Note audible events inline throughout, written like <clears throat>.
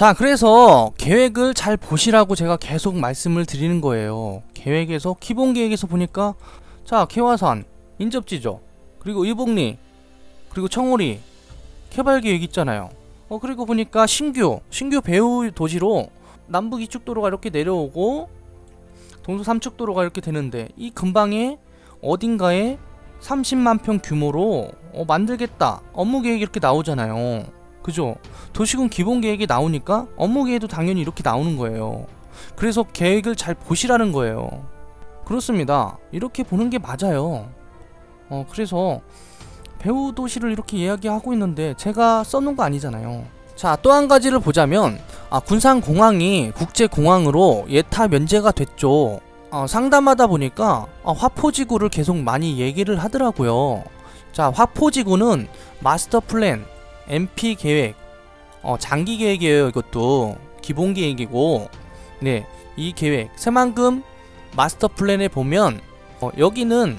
자, 그래서 계획을 잘 보시라고 제가 계속 말씀을 드리는 거예요. 계획에서 기본 계획에서 보니까 자, 개화산 인접지죠. 그리고 의복리 그리고 청오리 개발 계획 있잖아요. 어 그리고 보니까 신규 신규 배후 도시로 남북 이축도로가 이렇게 내려오고 동서 삼축도로가 이렇게 되는데 이 근방에 어딘가에 30만 평 규모로 어, 만들겠다 업무 계획이 이렇게 나오잖아요. 그죠? 도시군 기본 계획이 나오니까 업무 계획도 당연히 이렇게 나오는 거예요. 그래서 계획을 잘 보시라는 거예요. 그렇습니다. 이렇게 보는 게 맞아요. 어, 그래서 배우 도시를 이렇게 이야기하고 있는데 제가 써놓은 거 아니잖아요. 자, 또 한 가지를 보자면 아, 군산 공항이 국제 공항으로 예타 면제가 됐죠. 어, 상담하다 보니까 아, 화포지구를 계속 많이 얘기를 하더라고요. 자, 화포지구는 마스터 플랜, MP 계획, 어, 장기 계획이에요. 이것도 기본 계획이고, 네, 이 계획 새만금 마스터 플랜에 보면 어, 여기는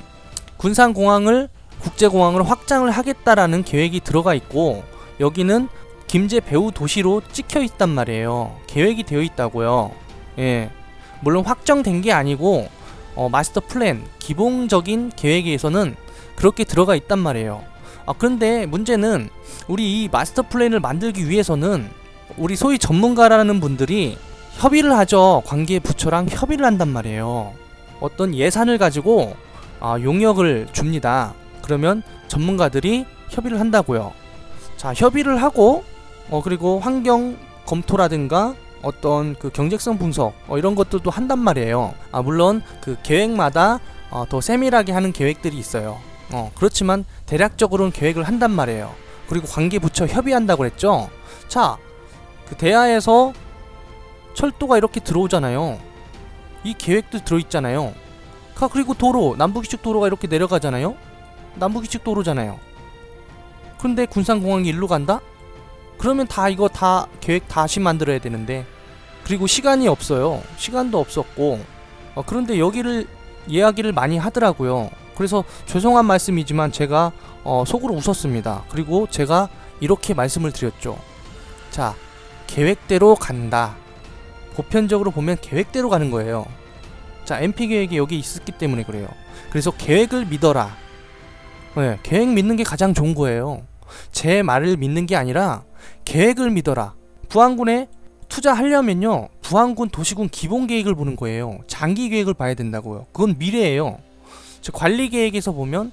군산 공항을 국제공항으로 확장을 하겠다라는 계획이 들어가 있고 여기는 김제 배후 도시로 찍혀 있단 말이에요. 계획이 되어 있다고요. 예. 물론 확정된 게 아니고 어, 마스터 플랜 기본적인 계획에서는 그렇게 들어가 있단 말이에요. 아 그런데 문제는 우리 이 마스터 플랜을 만들기 위해서는 우리 소위 전문가라는 분들이 협의를 하죠. 관계 부처랑 협의를 한단 말이에요. 어떤 예산을 가지고 아, 용역을 줍니다. 그러면 전문가들이 협의를 한다고요. 자, 협의를 하고 어 그리고 환경 검토라든가 어떤 그 경제성 분석 어, 이런 것들도 한단 말이에요. 아 물론 그 계획마다 어, 더 세밀하게 하는 계획들이 있어요. 어 그렇지만 대략적으로는 계획을 한단 말이에요. 그리고 관계 부처 협의한다고 그랬죠. 자, 그 대하에서 철도가 이렇게 들어오잖아요. 이 계획도 들어있잖아요. 가 그리고 도로 남북이측 도로가 이렇게 내려가잖아요. 남북이측 도로잖아요. 근데 군산공항이 일로 간다? 그러면 다 이거 다 계획 다시 만들어야 되는데 그리고 시간이 없어요. 시간도 없었고 어, 그런데 여기를 이야기를 많이 하더라고요. 그래서 죄송한 말씀이지만 제가 어, 속으로 웃었습니다. 그리고 제가 이렇게 말씀을 드렸죠. 자 계획대로 간다. 보편적으로 보면 계획대로 가는 거예요. 자 MP 계획이 여기 있었기 때문에 그래요. 그래서 계획을 믿어라. 네, 계획 믿는 게 가장 좋은 거예요. 제 말을 믿는 게 아니라 계획을 믿어라. 부안군에 투자하려면요. 부안군 도시군 기본 계획을 보는 거예요. 장기 계획을 봐야 된다고요. 그건 미래예요. 즉 관리 계획에서 보면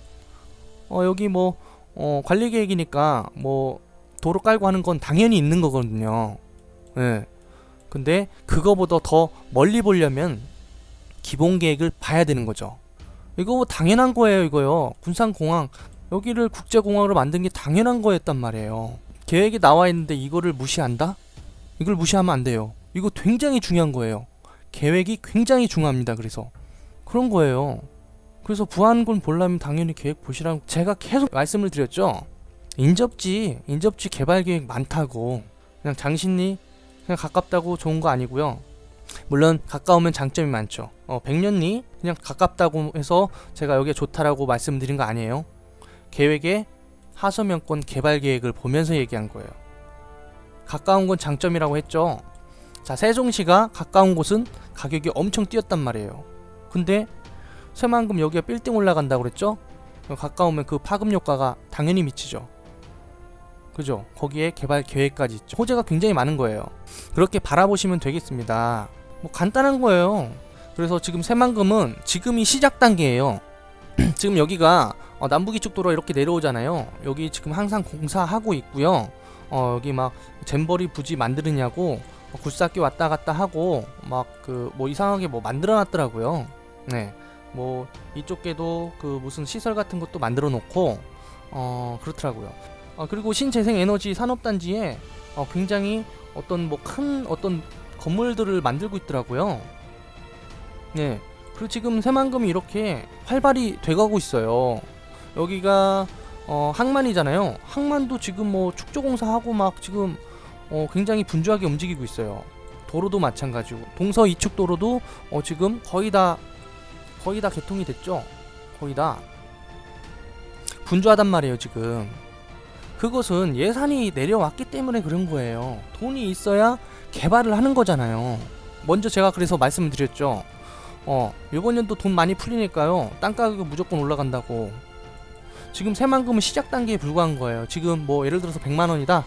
어 여기 뭐 어, 관리 계획이니까 뭐 도로 깔고 하는 건 당연히 있는 거거든요. 예. 근데 그거보다 더 멀리 보려면 기본 계획을 봐야 되는 거죠. 이거 뭐 당연한 거예요, 이거요. 군산공항 여기를 국제공항으로 만든 게 당연한 거였단 말이에요. 계획이 나와 있는데 이거를 무시한다? 이걸 무시하면 안 돼요. 이거 굉장히 중요한 거예요. 계획이 굉장히 중요합니다. 그래서 그런 거예요. 그래서 부안군 보려면 당연히 계획 보시라고 제가 계속 말씀을 드렸죠. 인접지, 인접지 개발 계획 많다고. 그냥 장신리 그냥 가깝다고 좋은 거 아니고요. 물론 가까우면 장점이 많죠. 어, 백년리 그냥 가깝다고 해서 제가 여기에 좋다라고 말씀드린 거 아니에요. 계획에 하서면권 개발 계획을 보면서 얘기한 거예요. 가까운 건 장점이라고 했죠. 자, 세종시가 가까운 곳은 가격이 엄청 뛰었단 말이에요. 근데 새만금 여기가 빌딩 올라간다고 그랬죠? 가까우면 그 파급 효과가 당연히 미치죠. 그죠? 거기에 개발 계획까지 있죠. 호재가 굉장히 많은 거예요. 그렇게 바라보시면 되겠습니다. 뭐 간단한 거예요. 그래서 지금 새만금은 지금이 시작 단계예요. <clears throat> 지금 여기가 어, 남북이축도로 이렇게 내려오잖아요. 여기 지금 항상 공사하고 있고요. 어, 여기 막 잼버리 부지 만드느냐고 어, 굴삭기 왔다 갔다 하고 막 그 뭐 이상하게 뭐 만들어 놨더라고요. 네. 뭐 이쪽에도 그 무슨 시설 같은 것도 만들어 놓고 어 그렇더라고요. 어, 그리고 신재생 에너지 산업단지에 어, 굉장히 어떤 뭐 큰 어떤 건물들을 만들고 있더라고요. 네. 그리고 지금 새만금이 이렇게 활발히 돼가고 있어요. 여기가 어, 항만이잖아요. 항만도 지금 뭐 축조공사하고 막 지금 어, 굉장히 분주하게 움직이고 있어요. 도로도 마찬가지고 동서 이축 도로도 어, 지금 거의 다 거의 다 개통이 됐죠. 거의 다 분주하단 말이에요 지금. 그것은 예산이 내려왔기 때문에 그런 거예요. 돈이 있어야 개발을 하는 거잖아요. 먼저 제가 그래서 말씀을 드렸죠. 어, 이번 연도 돈 많이 풀리니까요. 땅 가격이 무조건 올라간다고. 지금 새만금은 시작 단계에 불과한 거예요. 지금 뭐 예를 들어서 100만 원이다.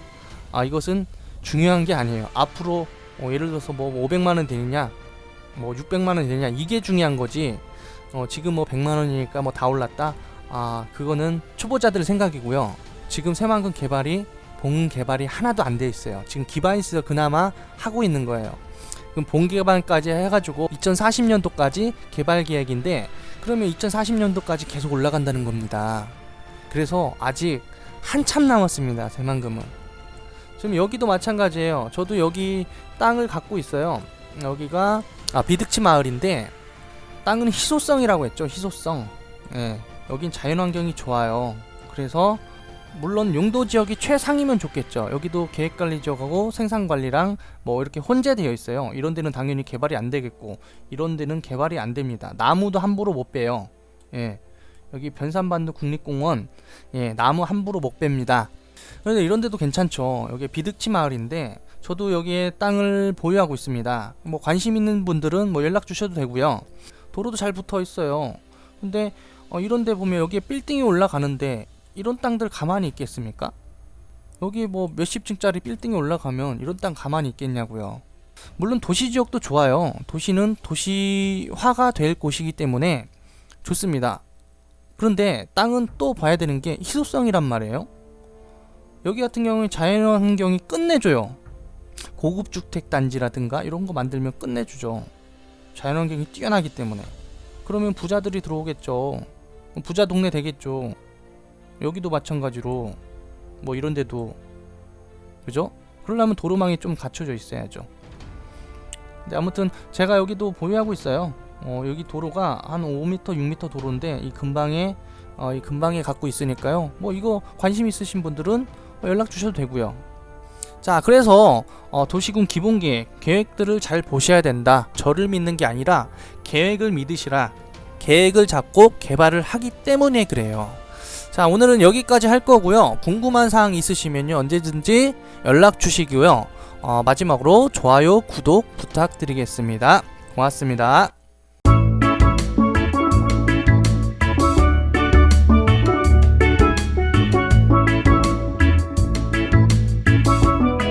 아, 이것은 중요한 게 아니에요. 앞으로 어, 예를 들어서 뭐 500만 원 되느냐, 뭐 600만 원 되느냐 이게 중요한 거지. 어, 지금 뭐 100만 원이니까 뭐 다 올랐다. 아, 그거는 초보자들 생각이고요. 지금 새만금 개발이 본 개발이 하나도 안 돼 있어요. 지금 기반시에서 그나마 하고 있는 거예요. 그럼 본 개발까지 해가지고 2040년도까지 개발 계획인데 그러면 2040년도까지 계속 올라간다는 겁니다. 그래서 아직 한참 남았습니다. 새만금은. 지금 여기도 마찬가지예요. 저도 여기 땅을 갖고 있어요. 여기가 아 비득치 마을인데 땅은 희소성이라고 했죠. 희소성. 예. 여긴 자연환경이 좋아요. 그래서 물론 용도 지역이 최상이면 좋겠죠. 여기도 계획관리 지역하고 생산관리랑 뭐 이렇게 혼재되어 있어요. 이런 데는 당연히 개발이 안 되겠고 이런 데는 개발이 안 됩니다. 나무도 함부로 못 빼요. 예. 여기 변산반도 국립공원 예, 나무 함부로 못 뺍니다. 그런데 이런 데도 괜찮죠. 여기 비득치 마을인데 저도 여기에 땅을 보유하고 있습니다. 뭐 관심 있는 분들은 뭐 연락 주셔도 되고요. 도로도 잘 붙어 있어요. 근데 어, 이런 데 보면 여기에 빌딩이 올라가는데 이런 땅들 가만히 있겠습니까? 여기 뭐 몇십 층짜리 빌딩이 올라가면 이런 땅 가만히 있겠냐고요. 물론 도시 지역도 좋아요. 도시는 도시화가 될 곳이기 때문에 좋습니다. 그런데 땅은 또 봐야 되는 게 희소성이란 말이에요. 여기 같은 경우는 자연환경이 끝내줘요. 고급 주택 단지라든가 이런 거 만들면 끝내주죠. 자연환경이 뛰어나기 때문에. 그러면 부자들이 들어오겠죠. 부자 동네 되겠죠. 여기도 마찬가지로 뭐 이런 데도 그죠? 그러려면 도로망이 좀 갖춰져 있어야죠. 근데 아무튼 제가 여기도 보유하고 있어요. 어, 여기 도로가 한 5m, 6m 도로인데 이 근방에 어, 이 근방에 갖고 있으니까요. 뭐 이거 관심 있으신 분들은 뭐 연락 주셔도 되고요. 자, 그래서 어, 도시군 기본계획 계획들을 잘 보셔야 된다. 저를 믿는 게 아니라 계획을 믿으시라. 계획을 잡고 개발을 하기 때문에 그래요. 자, 오늘은 여기까지 할 거고요. 궁금한 사항 있으시면요. 언제든지 연락 주시고요. 어, 마지막으로 좋아요, 구독 부탁드리겠습니다. 고맙습니다.